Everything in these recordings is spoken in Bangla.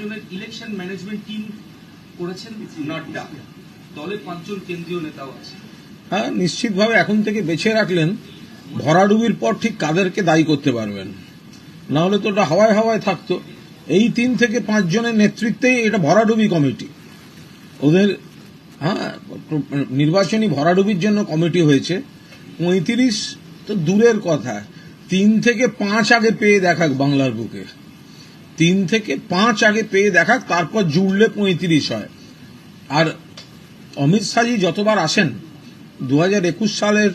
জনের ইলেকশন ম্যানেজমেন্ট টিম করেছেন নাড্ডা। দলে পাঁচজন কেন্দ্রীয় নেতাও আছে হ্যাঁ নিশ্চিতভাবে এখন থেকে বেছে রাখলেন ভরাডুবির পর ঠিক কাদেরকে দায়ী করতে পারবেন। না হলে তো ওটা হাওয়ায় হাওয়ায় থাকতো। এই তিন থেকে পাঁচ জনের নেতৃত্বেই এটা ভরাডুবি কমিটি। ওদের হ্যাঁ নির্বাচনী ভরাডুবির জন্য কমিটি হয়েছে। পঁয়ত্রিশ তো দূরের কথা। তিন থেকে পাঁচ আগে পেয়ে দেখাক বাংলার বুকে। তিন থেকে পাঁচ আগে পেয়ে দেখাক, তারপর জুড়লে পঁয়ত্রিশ হয়। আর অমিত শাহজি যতবার আসেন দু হাজার একুশ সালের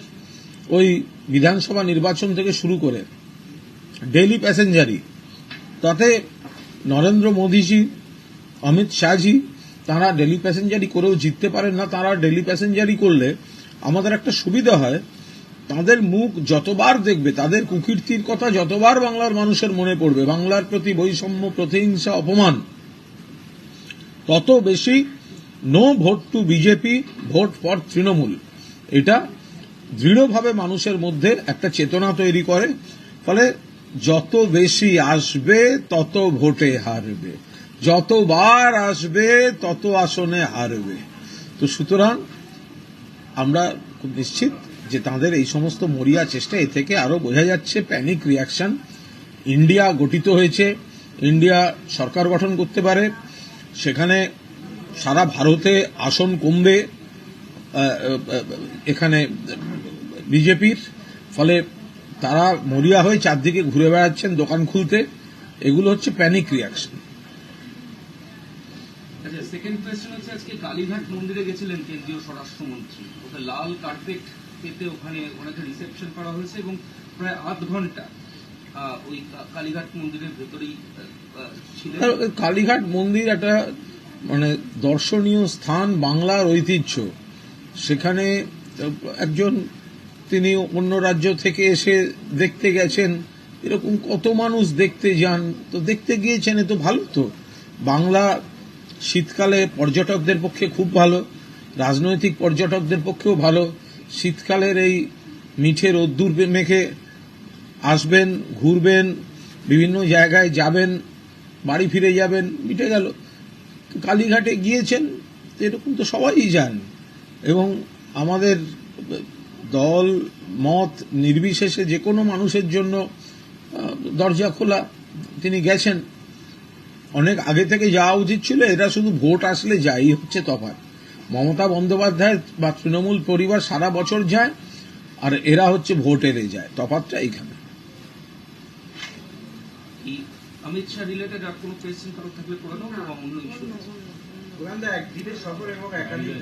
ওই বিধানসভা নির্বাচন থেকে শুরু করে ডেইলি প্যাসেঞ্জারি তাতে নরেন্দ্র মোদীজি, অমিত শাহজি, তারা ডেলি প্যাসেঞ্জারি করেও জিততে পারেন না, তারা ডেলি প্যাসেঞ্জারি করলে আমাদের একটা সুবিধা হয় তাদের মুখ যতবার দেখবে, তাদের কুকীর্তির কথা যতবার বাংলার মানুষের মনে পড়বে, বাংলার প্রতি বৈষম্য, প্রতিহিংসা, অপমান, তত বেশি no vote to BJP vote for Trinamool. এটা দৃঢ়ভাবে মানুষের মধ্যে একটা চেতনা তৈরি করে, ফলে যত বেশি আসবে, তত ভোটে হারবে। যতবার আসবে, তত আসনে হারবে। তো সুতরাং আমরা খুব নিশ্চিত যে তাদের এই সমস্ত মরিয়া চেষ্টা, এ থেকে আরও বোঝা যাচ্ছে প্যানিক রিয়াকশন ইন্ডিয়া গঠিত হয়েছে, ইন্ডিয়া সরকার গঠন করতে পারে, সেখানে সারা ভারতে আসন কমবে এখানে বিজেপির, ফলে তারা মরিয়া হয়ে চারদিকে ঘুরে বেড়াচ্ছেন দোকান খুলতে। এগুলো হচ্ছে প্যানিক রিয়াকশন সেকেন্ড কোয়েশ্চেন হচ্ছে, আজকে কালীঘাট মন্দিরে গেছিলেন কেন্দ্রীয় স্বরাষ্ট্রমন্ত্রী। ওখানে লাল কার্পেট পেতে ওখানে ওনাকে রিসেপশন করা হয়েছে এবং প্রায় আধ ঘণ্টা ওই কালীঘাট মন্দিরের ভেতরেই ছিলেন। কালীঘাট মন্দির একটা মানে দর্শনীয় স্থান বাংলার ঐতিহ্য। সেখানে একজন তিনি অন্য রাজ্য থেকে এসে দেখতে গেছেন, এরকম কত মানুষ দেখতে যান, তো দেখতে গিয়েছেন এ তো ভালো তো। বাংলা শীতকালে পর্যটকদের পক্ষে খুব ভালো, রাজনৈতিক পর্যটকদের পক্ষেও ভালো শীতকালের এই মিঠে রোদ্দুর মেখে আসবেন, ঘুরবেন, বিভিন্ন জায়গায় যাবেন, বাড়ি ফিরে যাবেন, মিটে গেল। কালীঘাটে গিয়েছেন, এরকম তো সবাই যান। এবং আমাদের দল, মত, নির্বিশেষে যে কোনো মানুষের জন্য দরজা খোলা, তিনি গেছেন। অনেক আগে থেকে যাওয়া উচিত ছিল, এরা শুধু ভোট আসলে যাই হচ্ছে তফাৎ। মমতা বন্দ্যোপাধ্যায় বা তৃণমূল পরিবার সারা বছর যায় আর এরা হচ্ছে ভোট এড়ে যায়। তফাতটা এইখানে। অমিত শাহ রিলেটেড আর কোনো কোয়েশ্চেন কারও থাকলে করে নেব বা অন্য ইস্যু একদিনের সফর এবং একাধিক